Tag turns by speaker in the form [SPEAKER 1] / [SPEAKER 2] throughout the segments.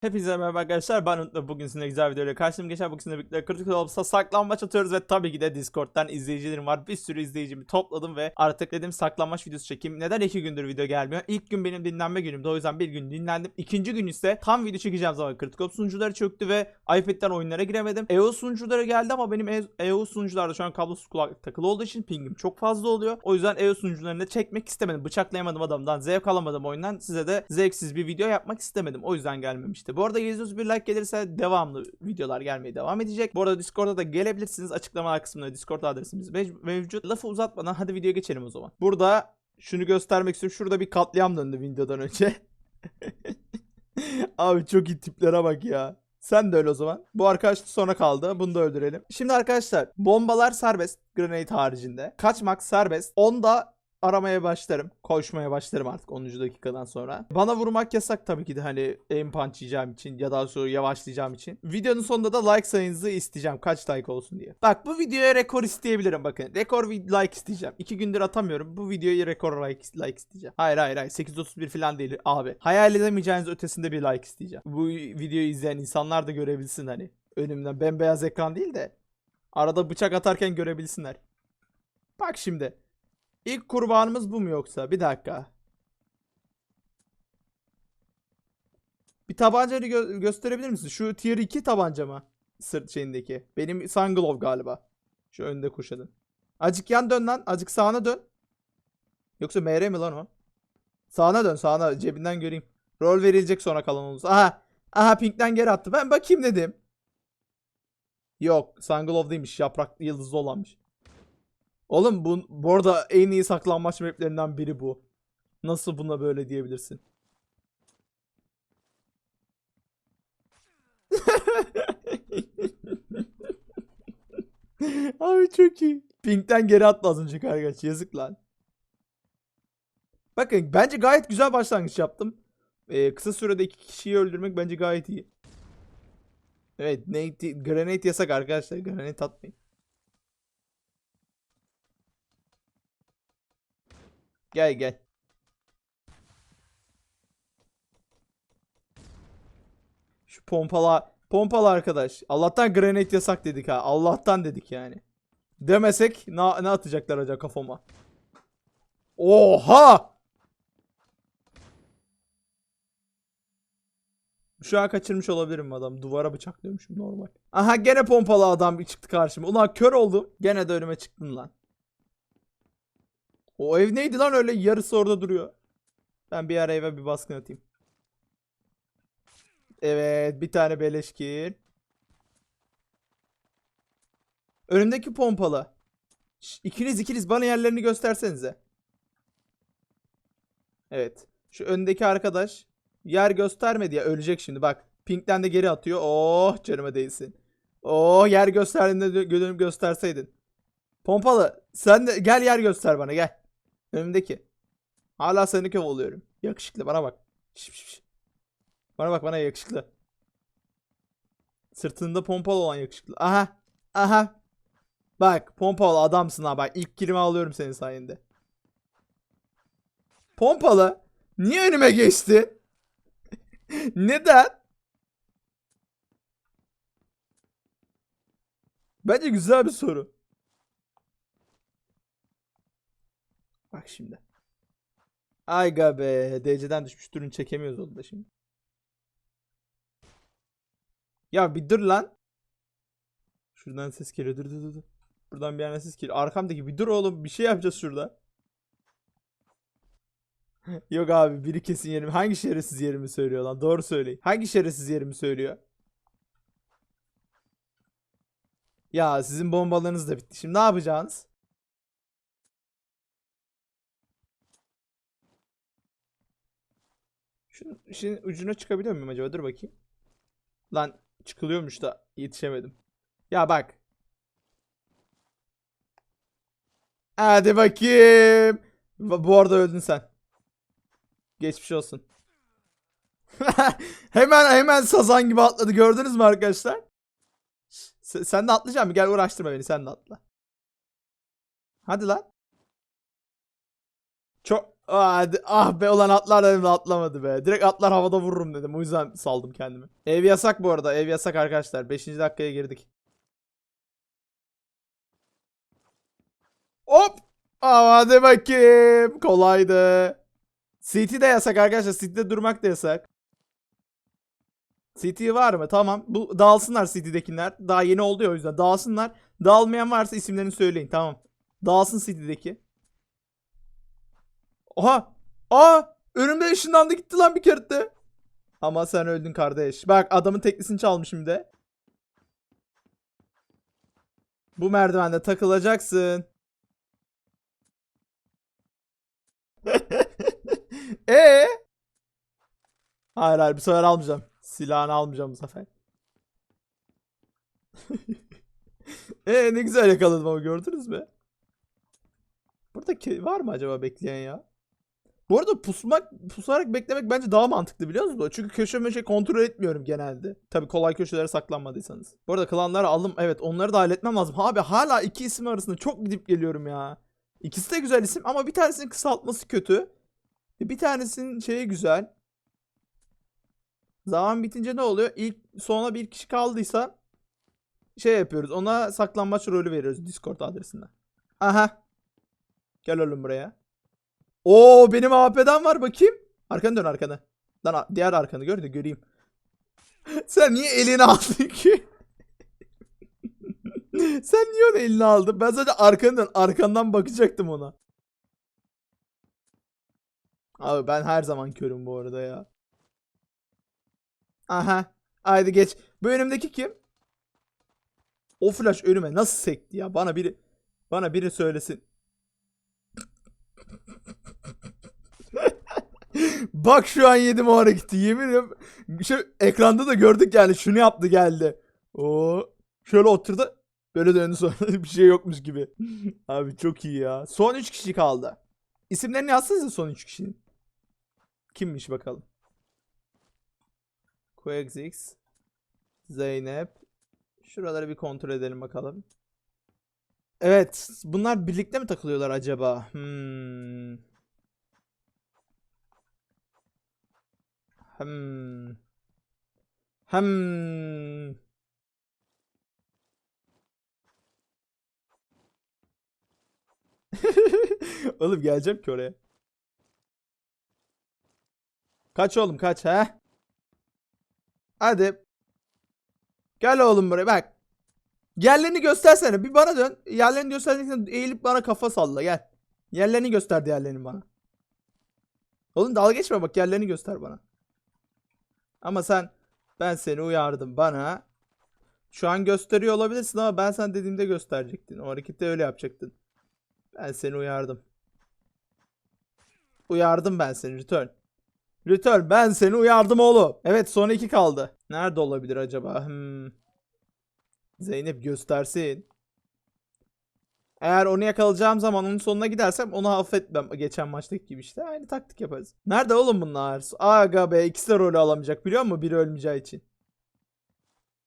[SPEAKER 1] Hepinize merhaba arkadaşlar ben Umut ve bugün sizinle güzel bir videoyla karşınıza geçen bugün sizinle birlikte kritik olursa saklambaç atıyoruz ve tabii ki de Discord'dan izleyicilerim var. Bir sürü izleyicimi topladım ve artık dedim saklambaç videosu çekeyim. Neden iki gündür video gelmiyor? İlk gün benim dinlenme günümdü o yüzden bir gün dinlendim. İkinci gün ise tam video çekeceğim zaman kritik Ops sunucuları çöktü ve iPad'den oyunlara giremedim. EO sunucuları geldi ama benim E- EO sunucularda şu an kablosuz kulaklık takılı olduğu için pingim çok fazla oluyor. O yüzden EO sunucularını çekmek istemedim. Bıçaklayamadım adamdan zevk alamadım oyundan. Size de zevksiz bir video yapmak istemedim. O yüzden gelmemişti. Bu arada 700 bir like gelirse devamlı videolar gelmeye devam edecek. Bu arada Discord'a da gelebilirsiniz. Açıklamalar kısmında Discord adresimiz mev- mevcut. Lafı uzatmadan hadi videoya geçelim o zaman. Burada şunu göstermek istiyorum. Şurada bir katliam döndü videodan önce. Abi çok iyi tiplere bak ya. Sen de öyle o zaman. Bu arkadaş sonra kaldı. Bunu da öldürelim. Şimdi arkadaşlar bombalar serbest. Grenade haricinde. Kaçmak serbest. Onda aramaya başlarım. Koşmaya başlarım artık 10. dakikadan sonra. Bana vurmak yasak tabii ki de hani aim punch yiyeceğim için ya daha sonra yavaşlayacağım için. Videonun sonunda da like sayınızı isteyeceğim. Kaç like olsun diye. Bak bu videoya rekor isteyebilirim bakın. Rekor like isteyeceğim. 2 gündür atamıyorum. Bu videoya rekor like, like isteyeceğim. Hayır hayır hayır. 831 falan değil abi. Hayal edemeyeceğiniz ötesinde bir like isteyeceğim. Bu videoyu izleyen insanlar da görebilsin hani. Önümden bembeyaz ekran değil de arada bıçak atarken görebilsinler. Bak şimdi. İlk kurbanımız bu mu yoksa? Bir dakika. Bir tabancayı gö- gösterebilir misin? Şu tier 2 tabanca mı? Sırt şeyindeki. Benim Sunglove galiba. Şu önde kuşadın. Acık yan dön lan. Acık sağına dön. Yoksa MR mi lan o? Sağına dön sağına. Cebinden göreyim. Rol verilecek sonra kalan olursa. Aha. Aha pinkten geri attı. Ben bakayım dedim. Yok. Sunglove değilmiş. Yapraklı yıldızlı olanmış. Oğlum bu, bu arada en iyi saklanmaç maplerinden biri bu. Nasıl buna böyle diyebilirsin? Abi çok iyi. Pink'ten geri attı az önceki arkadaş. Yazık lan. Bakın bence gayet güzel başlangıç yaptım. Ee, kısa sürede iki kişiyi öldürmek bence gayet iyi. Evet, nate, granate yasak arkadaşlar. Granate atmayın. Gel gel. Şu pompala pompalı arkadaş. Allah'tan granate yasak dedik ha. Allah'tan dedik yani. Demesek ne, ne atacaklar acaba kafama? Oha! Şu an kaçırmış olabilirim adam. Duvara bıçaklıyormuşum normal. Aha gene pompalı adam çıktı karşıma. Ulan kör oldum. Gene de önüme çıktın lan. O ev neydi lan öyle yarısı orada duruyor. Ben bir ara eve bir baskın atayım. Evet bir tane beleşkir. Önümdeki pompalı. Şş, ikiniz ikiniz bana yerlerini göstersenize. Evet. Şu öndeki arkadaş yer göstermedi ya ölecek şimdi bak. Pink'ten de geri atıyor. Oh canıma değilsin. Oh yer gösterdiğinde gö- dönüp gösterseydin. Pompalı sen de gel yer göster bana gel. Önümdeki. Hala seni kovalıyorum. Yakışıklı bana bak. Şş, şş, şş. Bana bak bana yakışıklı. Sırtında pompalı olan yakışıklı. Aha. Aha. Bak pompalı adamsın ha bak. ilk kilimi alıyorum senin sayende. Pompalı. Niye önüme geçti? Neden? Bence güzel bir soru. Bak şimdi. Ayga be. DC'den düşmüş durun çekemiyoruz onu da şimdi. Ya bir dur lan. Şuradan ses geliyor. Dur dur dur. Buradan bir yerden ses geliyor. Arkamdaki bir dur oğlum. Bir şey yapacağız şurada. Yok abi biri kesin yerimi. Hangi şerefsiz yerimi söylüyor lan? Doğru söyleyin. Hangi şerefsiz yerimi söylüyor? Ya sizin bombalarınız da bitti. Şimdi ne yapacaksınız? Şunun işin ucuna çıkabiliyor muyum acaba? Dur bakayım. Lan çıkılıyormuş da yetişemedim. Ya bak. Hadi bakayım. Bu arada öldün sen. Geçmiş olsun. hemen hemen sazan gibi atladı gördünüz mü arkadaşlar? Sen, sen de atlayacaksın mı? Gel uğraştırma beni sen de atla. Hadi lan. Çok Ah, ah be ulan atlar dedim de atlamadı be. Direkt atlar havada vururum dedim. O yüzden saldım kendimi. Ev yasak bu arada. Ev yasak arkadaşlar. 5. dakikaya girdik. Hop. Aa, hadi bakayım. Kolaydı. CT de yasak arkadaşlar. CT'de durmak da yasak. CT var mı? Tamam. Bu dağılsınlar CT'dekiler. Daha yeni oldu ya o yüzden. Dağılsınlar. Dağılmayan varsa isimlerini söyleyin. Tamam. Dağılsın CT'deki. Oha! Aa! Önümde ışınlandı gitti lan bir kere. Ama sen öldün kardeş. Bak adamın teklisini çalmışım de. Bu merdivende takılacaksın. e Hayır hayır bu sefer almayacağım. Silahını almayacağım bu sefer. e ne güzel yakaladım ama gördünüz mü? Burada var mı acaba bekleyen ya? Bu arada pusmak, pusarak beklemek bence daha mantıklı biliyor musunuz? Çünkü köşe meşe kontrol etmiyorum genelde. Tabi kolay köşelere saklanmadıysanız. Bu arada klanları aldım. Evet onları da halletmem lazım. Abi hala iki isim arasında çok gidip geliyorum ya. İkisi de güzel isim ama bir tanesinin kısaltması kötü. Bir tanesinin şeyi güzel. Zaman bitince ne oluyor? İlk sona bir kişi kaldıysa şey yapıyoruz. Ona saklanmaç rolü veriyoruz Discord adresinden. Aha. Gel oğlum buraya. Oo benim AP'den var bakayım. Arkanı dön arkanı. Lan diğer arkanı gör de göreyim. Sen niye elini aldın ki? Sen niye onu eline aldın? Ben sadece arkanı dön. Arkandan bakacaktım ona. Abi ben her zaman körüm bu arada ya. Aha. Haydi geç. Bu önümdeki kim? O flash önüme nasıl sekti ya? Bana biri bana biri söylesin. Bak şu an yedim o hareketi. Yemin ediyorum. Şey, ekranda da gördük yani şunu yaptı geldi. O şöyle oturdu. Böyle döndü sonra bir şey yokmuş gibi. Abi çok iyi ya. Son 3 kişi kaldı. İsimlerini yazsanıza son 3 kişinin. Kimmiş bakalım. Quexix. Zeynep. Şuraları bir kontrol edelim bakalım. Evet. Bunlar birlikte mi takılıyorlar acaba? Hmm. Hmm. Hmm. Oğlum geleceğim ki oraya. Kaç oğlum kaç ha? Hadi. Gel oğlum buraya bak. Yerlerini göstersene. Bir bana dön. Yerlerini gösterdikten eğilip bana kafa salla gel. Yerlerini göster diğerlerini bana. Oğlum dalga geçme bak yerlerini göster bana. Ama sen ben seni uyardım bana. Şu an gösteriyor olabilirsin ama ben sen dediğimde gösterecektin. O hareketi öyle yapacaktın. Ben seni uyardım. Uyardım ben seni return. Return ben seni uyardım oğlum. Evet son iki kaldı. Nerede olabilir acaba? Hmm. Zeynep göstersin. Eğer onu yakalayacağım zaman onun sonuna gidersem onu affetmem. Geçen maçtaki gibi işte. Aynı taktik yaparız. Nerede oğlum bunlar? Aga be ikisi de rolü alamayacak biliyor musun? Biri ölmeyeceği için.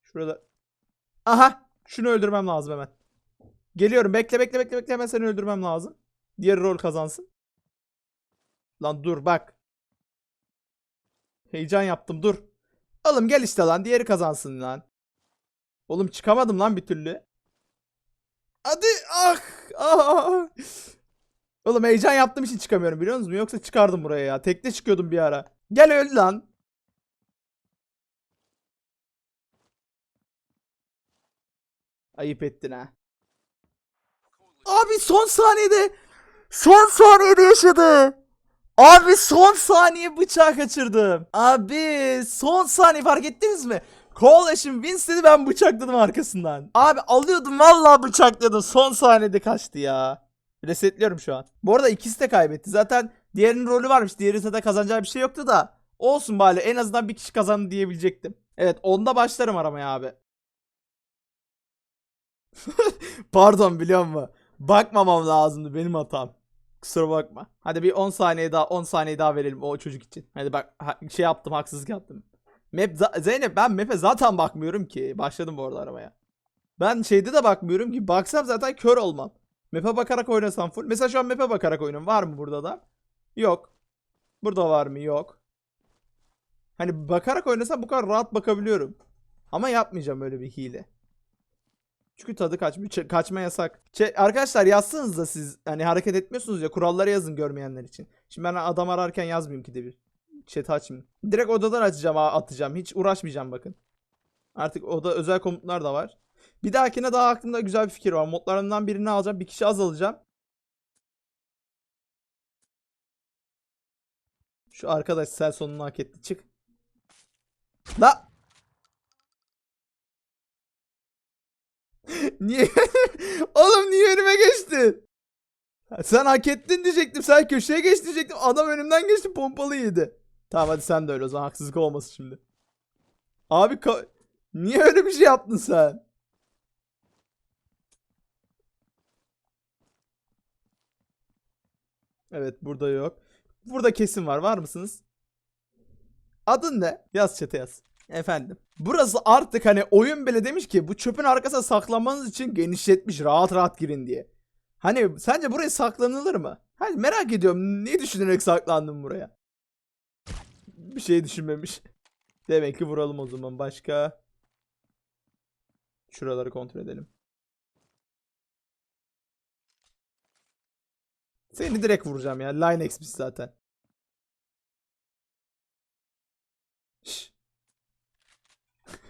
[SPEAKER 1] Şurada. Aha. Şunu öldürmem lazım hemen. Geliyorum. Bekle bekle bekle bekle. Hemen seni öldürmem lazım. Diğer rol kazansın. Lan dur bak. Heyecan yaptım dur. Oğlum gel işte lan. Diğeri kazansın lan. Oğlum çıkamadım lan bir türlü. Hadi ah ah. Oğlum heyecan yaptığım için çıkamıyorum biliyor musunuz? Yoksa çıkardım buraya ya. Tekte çıkıyordum bir ara. Gel öl lan. Ayıp ettin ha. Abi son saniyede son saniyede yaşadı. Abi son saniye bıçağı kaçırdım. Abi son saniye fark ettiniz mi? Coalition wins dedi ben bıçakladım arkasından. Abi alıyordum vallahi bıçakladım. Son saniyede kaçtı ya. Resetliyorum şu an. Bu arada ikisi de kaybetti. Zaten diğerinin rolü varmış. Diğeri zaten kazanacağı bir şey yoktu da. Olsun bari en azından bir kişi kazandı diyebilecektim. Evet onda başlarım aramaya abi. Pardon biliyor musun? Bakmamam lazımdı benim hatam. Kusura bakma. Hadi bir 10 saniye daha 10 saniye daha verelim o çocuk için. Hadi bak şey yaptım haksızlık yaptım. Map Zeynep ben map'e zaten bakmıyorum ki. Başladım bu arada aramaya. Ben şeyde de bakmıyorum ki. Baksam zaten kör olmam. Map'e bakarak oynasam full. Mesela şu an map'e bakarak oynuyorum. Var mı burada da? Yok. Burada var mı? Yok. Hani bakarak oynasam bu kadar rahat bakabiliyorum. Ama yapmayacağım öyle bir hile. Çünkü tadı kaçmıyor. Ç- kaçma yasak. Şey, arkadaşlar yazsanız da siz hani hareket etmiyorsunuz ya kuralları yazın görmeyenler için. Şimdi ben adam ararken yazmayayım ki de bir. Chat açmayayım. Direkt odadan açacağım atacağım. Hiç uğraşmayacağım bakın. Artık oda özel komutlar da var. Bir dahakine daha aklımda güzel bir fikir var. Modlarından birini alacağım. Bir kişi az alacağım. Şu arkadaş sel sonunu hak etti. Çık. La. niye? Oğlum niye önüme geçtin? Sen hak ettin diyecektim. Sen köşeye geç diyecektim. Adam önümden geçti pompalı yedi. Tamam hadi sen de öyle o zaman haksızlık olmasın şimdi. Abi niye öyle bir şey yaptın sen? Evet burada yok. Burada kesin var. Var mısınız? Adın ne? Yaz chat'e yaz. Efendim. Burası artık hani oyun bile demiş ki bu çöpün arkasına saklanmanız için genişletmiş rahat rahat girin diye. Hani sence buraya saklanılır mı? Hani merak ediyorum ne düşünerek saklandın buraya? Bir şey düşünmemiş. Demek ki vuralım o zaman başka. Şuraları kontrol edelim. Seni direkt vuracağım ya. Line XP zaten.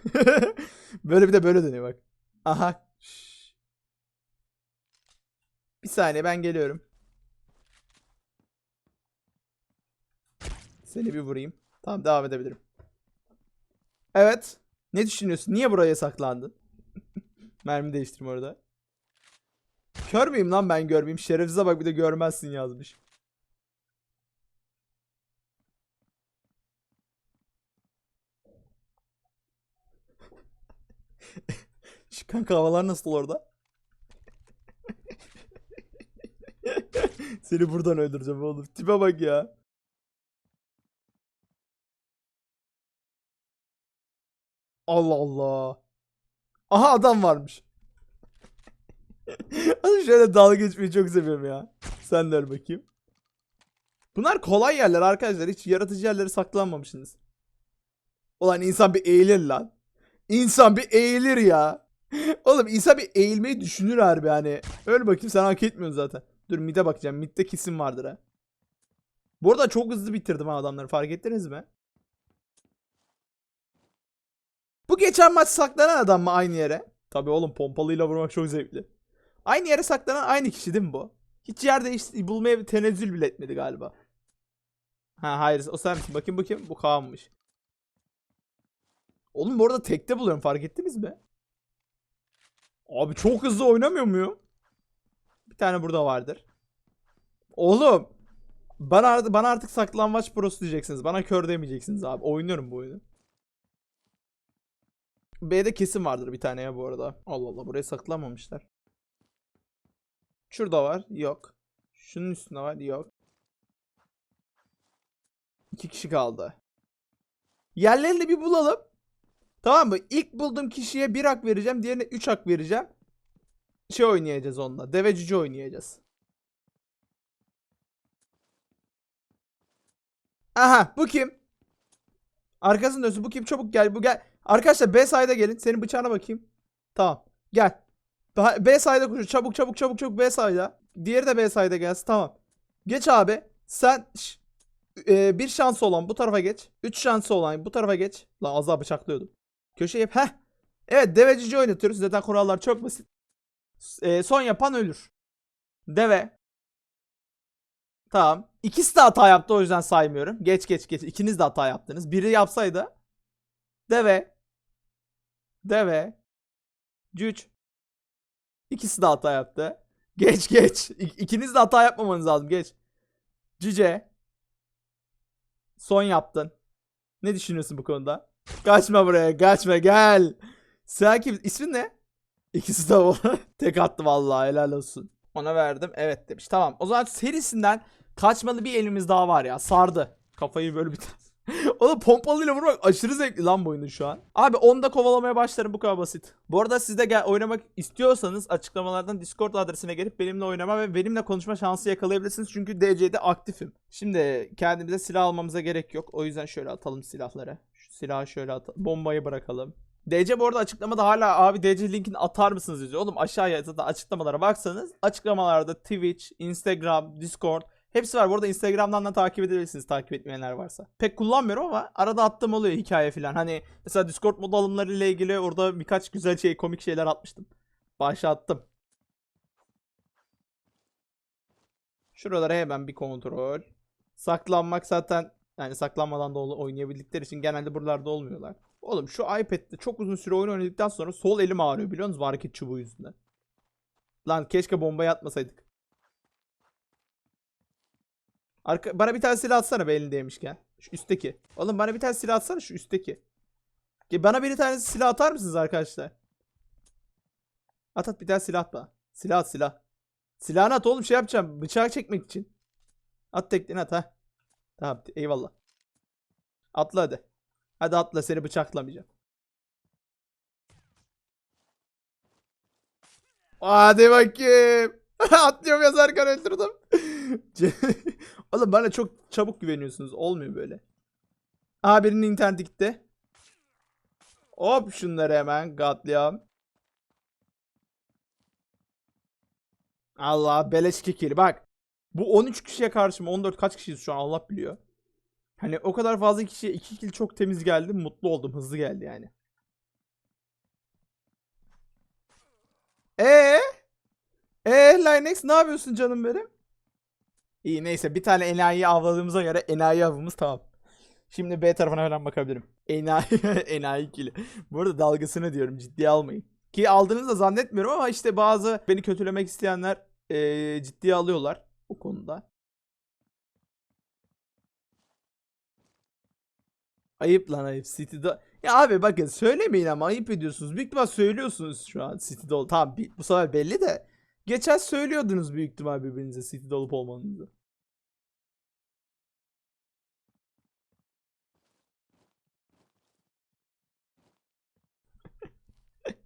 [SPEAKER 1] Böyle bir de böyle dönüyor bak. Aha. Bir saniye ben geliyorum. Seni bir vurayım. Tamam devam edebilirim. Evet. Ne düşünüyorsun? Niye buraya saklandın? Mermi değiştirme orada. Kör müyüm lan ben görmeyeyim. Şerefsize bak bir de görmezsin yazmış. Şu kanka havalar nasıl orada? Seni buradan öldüreceğim oğlum. Tipe bak ya. Allah Allah. Aha adam varmış. Şöyle dalga geçmeyi çok seviyorum ya. Sen de öl bakayım. Bunlar kolay yerler arkadaşlar. Hiç yaratıcı yerlere saklanmamışsınız. Ulan insan bir eğilir lan. İnsan bir eğilir ya. Oğlum insan bir eğilmeyi düşünür harbi hani. Öl bakayım sen hak etmiyorsun zaten. Dur mid'e bakacağım. Mid'de kesin vardır ha. Bu arada çok hızlı bitirdim ha adamları fark ettiniz mi? Bu geçen maç saklanan adam mı aynı yere? Tabi oğlum pompalıyla vurmak çok zevkli. Aynı yere saklanan aynı kişi değil mi bu? Hiç yer değiş bulmaya bir tenezzül bile etmedi galiba. Ha hayır o sen misin? Bakayım bakayım bu Kaan'mış. Oğlum bu arada tekte buluyorum fark ettiniz mi? Abi çok hızlı oynamıyor muyum? Bir tane burada vardır. Oğlum bana, bana artık saklanmaç prosu diyeceksiniz. Bana kör demeyeceksiniz abi. Oynuyorum bu oyunu. B'de kesin vardır bir tane ya bu arada. Allah Allah buraya saklanmamışlar. Şurada var. Yok. Şunun üstünde var. Yok. İki kişi kaldı. Yerlerini bir bulalım. Tamam mı? İlk bulduğum kişiye bir hak vereceğim. Diğerine 3 hak vereceğim. Şey oynayacağız onunla. Deve cüce oynayacağız. Aha bu kim? Arkasını dönsün. Bu kim? Çabuk gel. Bu gel. Arkadaşlar B side'a gelin. Senin bıçağına bakayım. Tamam. Gel. B side'a koşun. Çabuk çabuk çabuk çabuk B side'a. Diğeri de B side'a gelsin. Tamam. Geç abi. Sen şş, e, bir şansı olan bu tarafa geç. Üç şansı olan bu tarafa geç. Lan az daha bıçaklıyordum. Köşeye heh. Evet devecici oynatıyoruz. Zaten kurallar çok basit. E, son yapan ölür. Deve. Tamam. İkisi de hata yaptı o yüzden saymıyorum. Geç geç geç. İkiniz de hata yaptınız. Biri yapsaydı. Deve. Deve. Cüc. İkisi de hata yaptı. Geç geç. İkiniz de hata yapmamanız lazım. Geç. Cüce. Son yaptın. Ne düşünüyorsun bu konuda? Kaçma buraya. Kaçma gel. Sen kim? İsmin ne? İkisi de o. Tek attı vallahi helal olsun. Ona verdim. Evet demiş. Tamam. O zaman serisinden kaçmalı bir elimiz daha var ya. Sardı. Kafayı böyle bir Oğlum pompalıyla vurmak aşırı zevkli lan bu oyunun şu an. Abi 10'da kovalamaya başlarım bu kadar basit. Bu arada siz de gel oynamak istiyorsanız açıklamalardan Discord adresine gelip benimle oynama ve benimle konuşma şansı yakalayabilirsiniz. Çünkü DC'de aktifim. Şimdi kendimize silah almamıza gerek yok. O yüzden şöyle atalım silahları. Şu silahı şöyle atalım. Bombayı bırakalım. DC bu arada açıklamada hala abi DC linkini atar mısınız yazıyor. Oğlum aşağıya zaten açıklamalara baksanız açıklamalarda Twitch, Instagram, Discord hepsi var. Bu arada Instagram'dan da takip edebilirsiniz takip etmeyenler varsa. Pek kullanmıyorum ama arada attığım oluyor hikaye falan. Hani mesela Discord mod alımları ile ilgili orada birkaç güzel şey komik şeyler atmıştım. Başa attım. Şuralara hemen bir kontrol. Saklanmak zaten yani saklanmadan da oynayabildikleri için genelde buralarda olmuyorlar. Oğlum şu iPad'de çok uzun süre oyun oynadıktan sonra sol elim ağrıyor biliyor musunuz? Hareket çubuğu yüzünden. Lan keşke bombayı atmasaydık. Arka, bana bir tane silah atsana be elindeymişken. Şu üstteki. Oğlum bana bir tane silah atsana şu üstteki. Bana bir tane silah atar mısınız arkadaşlar? At at bir tane silah at bana. Silah at silah. Silahını at oğlum şey yapacağım. Bıçağı çekmek için. At tekniğini at ha. Tamam eyvallah. Atla hadi. Hadi atla seni bıçaklamayacağım. Hadi bakayım. Atlıyorum yazarken öldürdüm. Oğlum bana çok çabuk güveniyorsunuz. Olmuyor böyle. Aha birinin interneti gitti. Hop şunları hemen katliam. Allah beleş kekili bak. Bu 13 kişiye karşı mı 14 kaç kişiyiz şu an Allah biliyor. Hani o kadar fazla kişiye 2 kill çok temiz geldi. Mutlu oldum. Hızlı geldi yani. Ee? Ee Linex ne yapıyorsun canım benim? İyi neyse bir tane enayi avladığımıza göre enayi avımız tamam. Şimdi B tarafına falan bakabilirim. Enayi, enayi kili. Bu arada dalgasını diyorum ciddiye almayın. Ki aldığınızı da zannetmiyorum ama işte bazı beni kötülemek isteyenler eee, ciddiye alıyorlar o konuda. Ayıp lan ayıp. City'de... Ya abi bakın söylemeyin ama ayıp ediyorsunuz. Büyük ihtimal söylüyorsunuz şu an City'de. Tamam bu sefer belli de. Geçen söylüyordunuz büyük ihtimal birbirinize City'de olup olmanızı.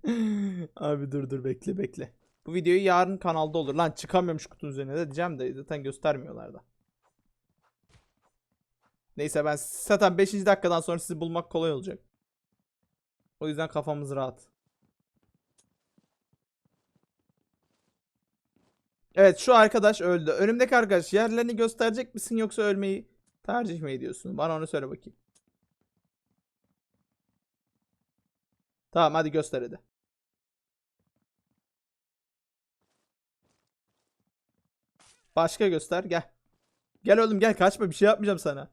[SPEAKER 1] Abi dur dur bekle bekle. Bu videoyu yarın kanalda olur. Lan çıkamıyorum şu kutunun üzerine de diyeceğim de zaten göstermiyorlar da. Neyse ben zaten 5. dakikadan sonra sizi bulmak kolay olacak. O yüzden kafamız rahat. Evet şu arkadaş öldü. Önümdeki arkadaş yerlerini gösterecek misin yoksa ölmeyi tercih mi ediyorsun? Bana onu söyle bakayım. Tamam hadi göster hadi. Başka göster gel. Gel oğlum gel kaçma bir şey yapmayacağım sana.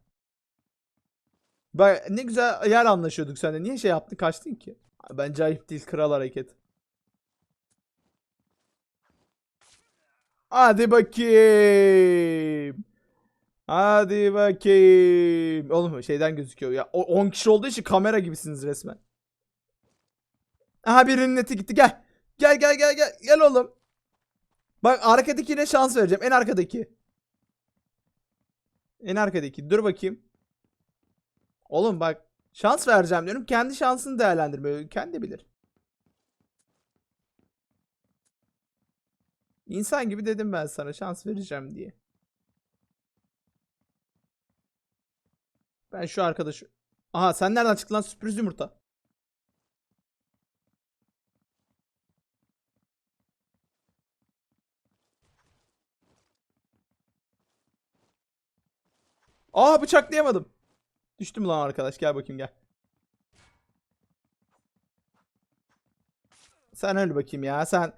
[SPEAKER 1] Bak ne güzel yer anlaşıyorduk seninle. Niye şey yaptın kaçtın ki? Bence ayıp değil kral hareket. Hadi bakayım. Hadi bakayım. Oğlum şeyden gözüküyor ya. O 10 kişi olduğu için kamera gibisiniz resmen. Aha birinin neti gitti gel. Gel gel gel gel. Gel oğlum. Bak arkadakine şans vereceğim. En arkadaki. En arkadaki. Dur bakayım. Oğlum bak. Şans vereceğim diyorum. Kendi şansını değerlendirmiyor. Kendi bilir. İnsan gibi dedim ben sana şans vereceğim diye. Ben şu arkadaşı... Aha sen nereden çıktın lan sürpriz yumurta? Aa bıçaklayamadım. Düştüm lan arkadaş gel bakayım gel. Sen öl bakayım ya sen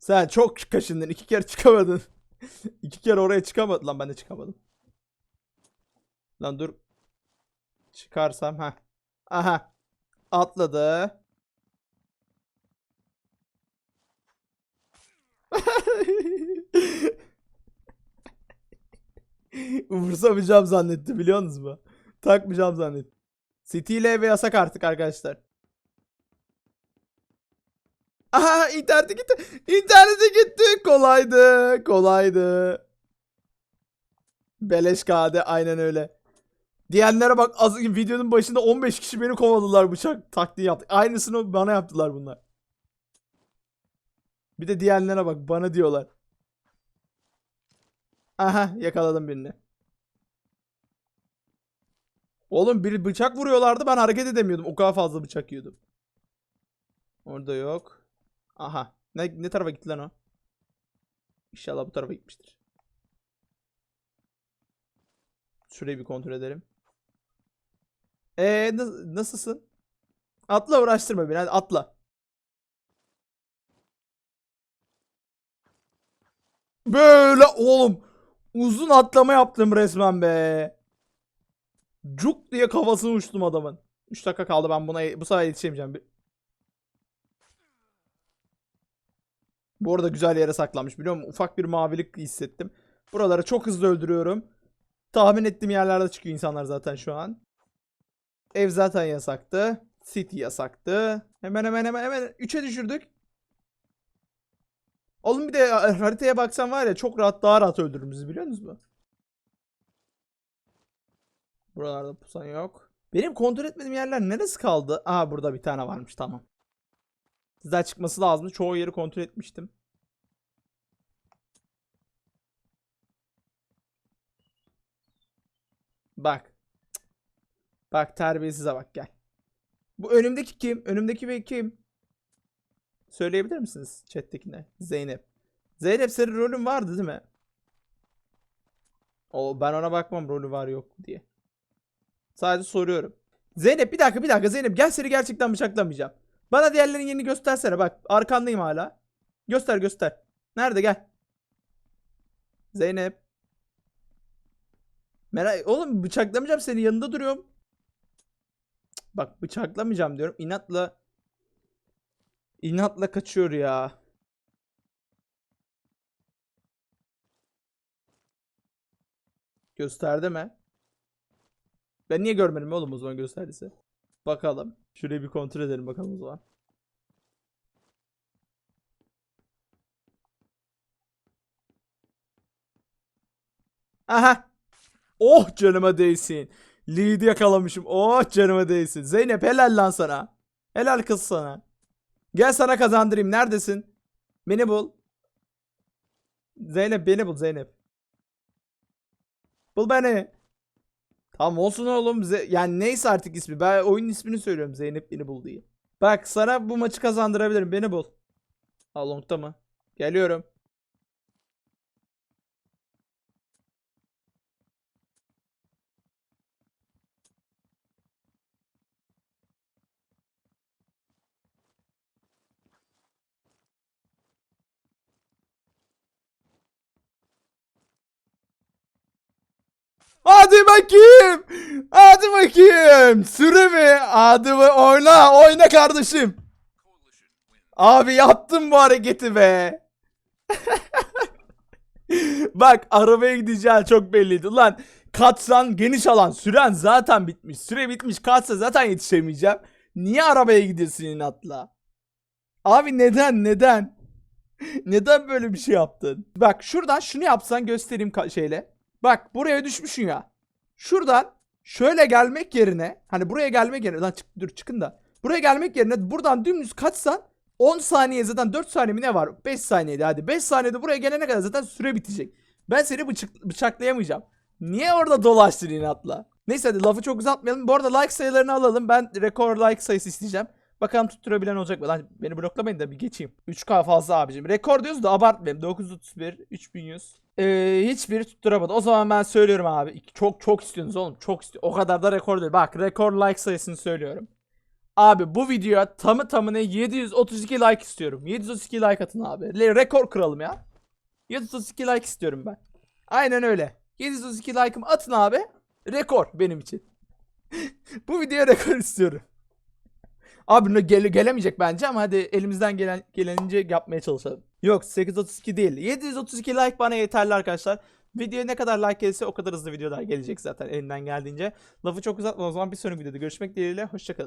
[SPEAKER 1] sen çok kaşındın iki kere çıkamadın. iki kere oraya çıkamadın lan ben de çıkamadım. Lan dur. Çıkarsam ha. Aha. Atladı. Umursamayacağım zannetti biliyor musunuz mu? Takmayacağım zannetti. City ile eve yasak artık arkadaşlar. Aha internete gitti. İnternete gitti. Kolaydı. Kolaydı. Beleş KD aynen öyle. Diyenlere bak az videonun başında 15 kişi beni kovaladılar bıçak taktiği yaptı. Aynısını bana yaptılar bunlar. Bir de diyenlere bak bana diyorlar. Aha yakaladım birini. Oğlum bir bıçak vuruyorlardı ben hareket edemiyordum. O kadar fazla bıçak yiyordum. Orada yok. Aha. Ne, ne tarafa gitti lan o? İnşallah bu tarafa gitmiştir. Şurayı bir kontrol edelim. Ee na- nasılsın? Atla uğraştırma beni hadi atla. Böyle oğlum. Uzun atlama yaptım resmen be. Cuk diye kafasını uçtum adamın. 3 dakika kaldı ben buna bu sefer yetişemeyeceğim. Bu arada güzel yere saklanmış biliyor musun? Ufak bir mavilik hissettim. Buraları çok hızlı öldürüyorum. Tahmin ettiğim yerlerde çıkıyor insanlar zaten şu an. Ev zaten yasaktı. City yasaktı. Hemen hemen hemen hemen 3'e düşürdük. Oğlum bir de e, haritaya baksan var ya çok rahat daha rahat öldürür bizi biliyor musunuz mu? Buralarda pusan yok. Benim kontrol etmediğim yerler neresi kaldı? Aha burada bir tane varmış tamam. Sizden çıkması lazımdı. Çoğu yeri kontrol etmiştim. Bak. Bak terbiyesize bak gel. Bu önümdeki kim? Önümdeki ve kim? Söyleyebilir misiniz chat'tekine? Zeynep. Zeynep senin rolün vardı değil mi? O ben ona bakmam rolü var yok diye. Sadece soruyorum. Zeynep bir dakika bir dakika Zeynep gel seni gerçekten bıçaklamayacağım. Bana diğerlerinin yerini göstersene bak arkandayım hala. Göster göster. Nerede gel. Zeynep. Merak oğlum bıçaklamayacağım seni yanında duruyorum. Bak bıçaklamayacağım diyorum. İnatla inatla kaçıyor ya. Gösterdi mi? Ben niye görmedim oğlum o zaman gösterdiyse? Bakalım. Şurayı bir kontrol edelim bakalım o zaman. Aha. Oh canıma değsin. Lead'i yakalamışım. Oh canıma değsin. Zeynep helal lan sana. Helal kız sana. Gel sana kazandırayım. Neredesin? Beni bul. Zeynep beni bul Zeynep. Bul beni. Tamam olsun oğlum. Ze- yani neyse artık ismi. Ben oyunun ismini söylüyorum. Zeynep beni bul diye. Bak sana bu maçı kazandırabilirim. Beni bul. Ha longta mı? Geliyorum. Hadi bakayım. Hadi bakayım. Süre mi? Hadi oyna. Oyna kardeşim. Abi yaptım bu hareketi be. Bak arabaya gideceğin çok belliydi. Ulan katsan geniş alan süren zaten bitmiş. Süre bitmiş katsa zaten yetişemeyeceğim. Niye arabaya gidiyorsun inatla? Abi neden neden? neden böyle bir şey yaptın? Bak şuradan şunu yapsan göstereyim şeyle. Bak buraya düşmüşsün ya. Şuradan şöyle gelmek yerine hani buraya gelmek yerine lan çık, dur çıkın da. Buraya gelmek yerine buradan dümdüz kaçsan 10 saniye zaten 4 saniye mi ne var? 5 saniyede hadi. 5 saniyede buraya gelene kadar zaten süre bitecek. Ben seni bıçak, bıçaklayamayacağım. Niye orada dolaştın inatla? Neyse hadi lafı çok uzatmayalım. Bu arada like sayılarını alalım. Ben rekor like sayısı isteyeceğim. Bakalım tutturabilen olacak mı? Lan beni bloklamayın da bir geçeyim. 3K fazla abicim. Rekor diyoruz da abartmayayım. 931, 3100. Ee, hiçbiri tutturamadı. O zaman ben söylüyorum abi. Çok çok istiyorsunuz oğlum. Çok istiyor. O kadar da rekor değil. Bak rekor like sayısını söylüyorum. Abi bu videoya tamı tamına 732 like istiyorum. 732 like atın abi. Le- rekor kıralım ya. 732 like istiyorum ben. Aynen öyle. 732 like'ımı atın abi. Rekor benim için. bu videoya rekor istiyorum. Abi ne gele, gelemeyecek bence ama hadi elimizden gelen gelenince yapmaya çalışalım. Yok 832 değil. 732 like bana yeterli arkadaşlar. Videoya ne kadar like gelirse o kadar hızlı videolar gelecek zaten elinden geldiğince. Lafı çok uzatma o zaman bir sonraki videoda görüşmek dileğiyle. Hoşçakalın.